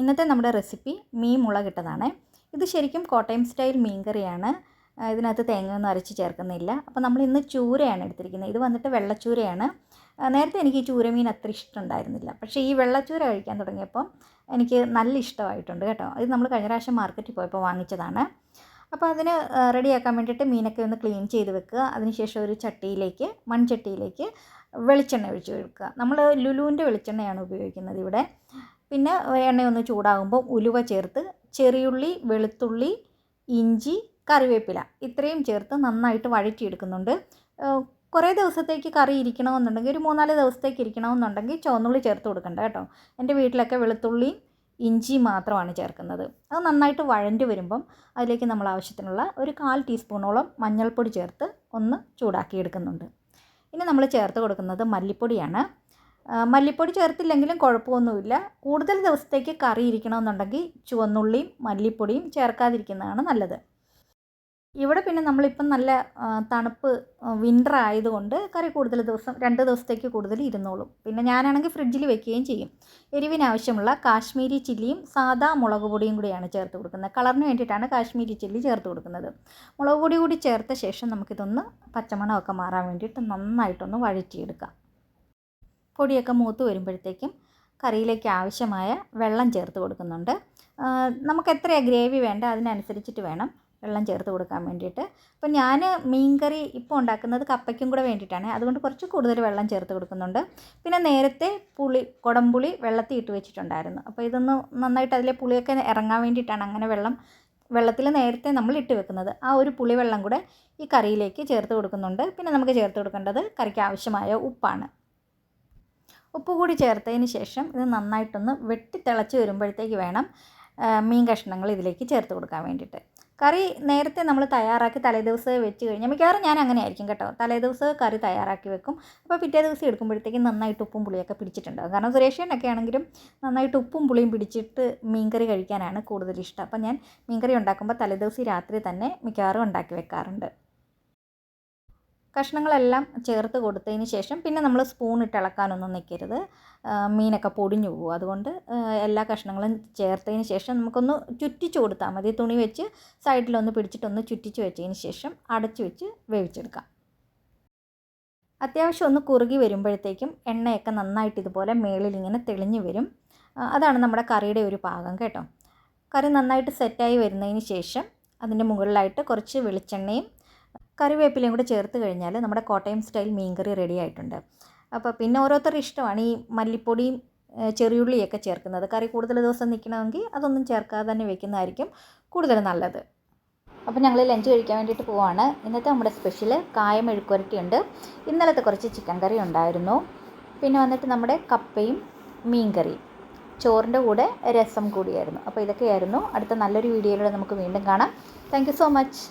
ഇന്നത്തെ നമ്മുടെ റെസിപ്പി മീൻ മുളകിട്ടതാണ് ഇത് ശരിക്കും കോട്ടയം സ്റ്റൈൽ മീൻ കറിയാണ്. ഇതിനകത്ത് തേങ്ങയൊന്നും അരച്ച് ചേർക്കുന്നില്ല. അപ്പോൾ നമ്മൾ ഇന്ന് ചൂരയാണ് എടുത്തിരിക്കുന്നത്. ഇത് വന്നിട്ട് വെള്ളച്ചൂരയാണ്. നേരത്തെ എനിക്ക് ഈ ചൂരമീൻ അത്ര ഇഷ്ടമുണ്ടായിരുന്നില്ല. പക്ഷേ ഈ വെള്ളച്ചൂര കഴിക്കാൻ തുടങ്ങിയപ്പം എനിക്ക് നല്ല ഇഷ്ടമായിട്ടുണ്ട് കേട്ടോ. ഇത് നമ്മൾ കഴിഞ്ഞ പ്രാവശ്യം മാർക്കറ്റിൽ പോയപ്പോൾ വാങ്ങിച്ചതാണ്. അപ്പോൾ അതിന് റെഡിയാക്കാൻ വേണ്ടിയിട്ട് മീനൊക്കെ ഒന്ന് ക്ലീൻ ചെയ്ത് വെക്കുക. അതിനുശേഷം ഒരു ചട്ടിയിലേക്ക് മൺചട്ടിയിലേക്ക് വെളിച്ചെണ്ണ ഒഴിച്ച് വെക്കുക നമ്മൾ ലുലുവിന്റെ വെളിച്ചെണ്ണയാണ് ഉപയോഗിക്കുന്നത് ഇവിടെ. പിന്നെ എണ്ണയൊന്ന് ചൂടാകുമ്പോൾ ഉലുവ ചേർത്ത് ചെറിയുള്ളി വെളുത്തുള്ളി ഇഞ്ചി കറിവേപ്പില ഇത്രയും ചേർത്ത് നന്നായിട്ട് വഴറ്റിയെടുക്കുന്നുണ്ട്. കുറേ ദിവസത്തേക്ക് കറി ഇരിക്കണമെന്നുണ്ടെങ്കിൽ ഒരു മൂന്നാൽ ദിവസത്തേക്ക് ഇരിക്കണമെന്നുണ്ടെങ്കിൽ ചുവന്നുള്ളി ചേർത്ത് കൊടുക്കണ്ട കേട്ടോ. എന്റെ വീട്ടിലൊക്കെ വെളുത്തുള്ളി ഇഞ്ചി മാത്രമാണ് ചേർക്കുന്നത്. അത് നന്നായിട്ട് വഴണ്ടി വരുമ്പം അതിലേക്ക് നമ്മൾ ആവശ്യത്തിനുള്ള ഒരു കാൽ ടീസ്പൂണോളം മഞ്ഞൾപ്പൊടി ചേർത്ത് ഒന്ന് ചൂടാക്കിയെടുക്കുന്നുണ്ട്. ഇനി നമ്മൾ ചേർത്ത് കൊടുക്കുന്നത് മല്ലിപ്പൊടിയാണ്. മല്ലിപ്പൊടി ചേർത്തില്ലെങ്കിലും കുഴപ്പമൊന്നുമില്ല. കൂടുതൽ ദിവസത്തേക്ക് കറി ഇരിക്കണമെന്നുണ്ടെങ്കിൽ ചുവന്നുള്ളിയും മല്ലിപ്പൊടിയും ചേർക്കാതിരിക്കുന്നതാണ് നല്ലത്. ഇവിടെ പിന്നെ നമ്മളിപ്പം നല്ല തണുപ്പ് വിന്റർ ആയതുകൊണ്ട് കറി കൂടുതൽ ദിവസം രണ്ട് ദിവസത്തേക്ക് കൂടുതൽ ഇരുന്നോളും. പിന്നെ ഞാനാണെങ്കിൽ ഫ്രിഡ്ജിൽ വെക്കുകയും ചെയ്യും. എരിവിനാവശ്യമുള്ള കാശ്മീരി ചില്ലിയും സാധാ മുളക് പൊടിയും കൂടിയാണ് ചേർത്ത് കൊടുക്കുന്നത്. കളറിന് വേണ്ടിയിട്ടാണ് കാശ്മീരി ചില്ലി ചേർത്ത് കൊടുക്കുന്നത്. മുളക് പൊടി കൂടി ചേർത്ത ശേഷം നമുക്കിതൊന്ന് പച്ചമണമൊക്കെ മാറാൻ വേണ്ടിയിട്ട് നന്നായിട്ടൊന്ന് വഴറ്റിയെടുക്കാം. പൊടിയൊക്കെ മൂത്ത് വരുമ്പോഴത്തേക്കും കറിയിലേക്ക് ആവശ്യമായ വെള്ളം ചേർത്ത് കൊടുക്കുന്നുണ്ട്. നമുക്ക് എത്രയാണ് ഗ്രേവി വേണ്ട അതിനനുസരിച്ചിട്ട് വേണം വെള്ളം ചേർത്ത് കൊടുക്കാൻ വേണ്ടിയിട്ട്. അപ്പോൾ ഞാൻ മീൻകറി ഇപ്പോൾ ഉണ്ടാക്കുന്നത് കപ്പയ്ക്കും കൂടെ വേണ്ടിയിട്ടാണ്. അതുകൊണ്ട് കുറച്ച് കൂടുതൽ വെള്ളം ചേർത്ത് കൊടുക്കുന്നുണ്ട്. പിന്നെ നേരത്തെ പുളി കുടംപുളി വെള്ളത്തിൽ ഇട്ട് വെച്ചിട്ടുണ്ടായിരുന്നു. അപ്പോൾ ഇതൊന്ന് നന്നായിട്ട് അതിലെ പുളിയൊക്കെ ഇറങ്ങാൻ വേണ്ടിയിട്ടാണ് അങ്ങനെ വെള്ളം വെള്ളത്തിൽ നേരത്തെ നമ്മൾ ഇട്ട് വെക്കുന്നത്. ആ ഒരു പുളിവെള്ളം കൂടെ ഈ കറിയിലേക്ക് ചേർത്ത് കൊടുക്കുന്നുണ്ട്. പിന്നെ നമുക്ക് ചേർത്ത് കൊടുക്കേണ്ടത് കറിക്ക് ആവശ്യമായ ഉപ്പാണ്. ഉപ്പ് കൂടി ചേർത്തതിന് ശേഷം ഇത് നന്നായിട്ടൊന്ന് വെട്ടി തിളച്ച് വരുമ്പോഴത്തേക്ക് വേണം മീൻ കഷ്ണങ്ങൾ ഇതിലേക്ക് ചേർത്ത് കൊടുക്കാൻ വേണ്ടിയിട്ട്. കറി നേരത്തെ നമ്മൾ തയ്യാറാക്കി തലേദിവസം വെച്ച് കഴിഞ്ഞാൽ മിക്കവാറും ഞാൻ അങ്ങനെ ആയിരിക്കും കേട്ടോ തലേദിവസം കറി തയ്യാറാക്കി വെക്കും. അപ്പോൾ പിറ്റേ ദിവസം എടുക്കുമ്പോഴത്തേക്കും നന്നായിട്ട് ഉപ്പും പുളിയൊക്കെ പിടിച്ചിട്ടുണ്ടാകും കാരണം സുരേഷേനൊക്കെ ആണെങ്കിലും നന്നായിട്ട് ഉപ്പും പുളിയും പിടിച്ചിട്ട് മീൻകറി കഴിക്കാനാണ് കൂടുതൽ ഇഷ്ടം. അപ്പോൾ ഞാൻ മീൻകറി ഉണ്ടാക്കുമ്പോൾ തലേദിവസം രാത്രി തന്നെ മിക്കവാറും ഉണ്ടാക്കി വെക്കാറുണ്ട്. കഷ്ണങ്ങളെല്ലാം ചേർത്ത് കൊടുത്തതിന് ശേഷം പിന്നെ നമ്മൾ സ്പൂൺ ഇട്ട് ഇളക്കാനൊന്നും നിൽക്കരുത്. മീനൊക്കെ പൊടിഞ്ഞു പോകും. അതുകൊണ്ട് എല്ലാ കഷ്ണങ്ങളും ചേർത്തതിന് ശേഷം നമുക്കൊന്ന് ചുറ്റിച്ച് കൊടുത്താൽ മതി. തുണി വെച്ച് സൈഡിലൊന്ന് പിടിച്ചിട്ടൊന്ന് ചുറ്റിച്ച് വെച്ചതിന് ശേഷം അടച്ചു വെച്ച് വേവിച്ചെടുക്കാം. അത്യാവശ്യം ഒന്ന് കുറുകി വരുമ്പോഴത്തേക്കും എണ്ണയൊക്കെ നന്നായിട്ട് ഇതുപോലെ മേളിൽ ഇങ്ങനെ തെളിഞ്ഞു വരും. അതാണ് നമ്മുടെ കറിയുടെ ഒരു പാകം കേട്ടോ. കറി നന്നായിട്ട് സെറ്റായി വരുന്നതിന് ശേഷം അതിന്റെ മുകളിലായിട്ട് കുറച്ച് വെളിച്ചെണ്ണയും കറിവേപ്പിലയും കൂടെ ചേർത്ത് കഴിഞ്ഞാൽ നമ്മുടെ കോട്ടയം സ്റ്റൈൽ മീൻകറി റെഡി ആയിട്ടുണ്ട്. അപ്പോൾ പിന്നെ ഓരോരുത്തർ ഇഷ്ടമാണ്. ഈ മല്ലിപ്പൊടിയും ചെറിയുള്ളിയൊക്കെ ചേർക്കുന്നത്. കറി കൂടുതൽ ദിവസം നിൽക്കണമെങ്കിൽ അതൊന്നും ചേർക്കാതെ തന്നെ വെക്കുന്നതായിരിക്കും കൂടുതൽ നല്ലത്. അപ്പോൾ ഞങ്ങൾ ലഞ്ച് കഴിക്കാൻ വേണ്ടിയിട്ട് പോവാണ്. ഇന്നത്തെ നമ്മുടെ സ്പെഷ്യൽ കായ എഴുക്കുരട്ടിയുണ്ട് ഇന്നലത്തെ കുറച്ച് ചിക്കൻ കറി ഉണ്ടായിരുന്നു. പിന്നെ വന്നിട്ട് നമ്മുടെ കപ്പയും മീൻ ചോറിന്റെ കൂടെ രസം കൂടിയായിരുന്നു. അപ്പോൾ ഇതൊക്കെയായിരുന്നു. അടുത്ത നല്ലൊരു വീഡിയോയിലൂടെ നമുക്ക് വീണ്ടും കാണാം. Thank so much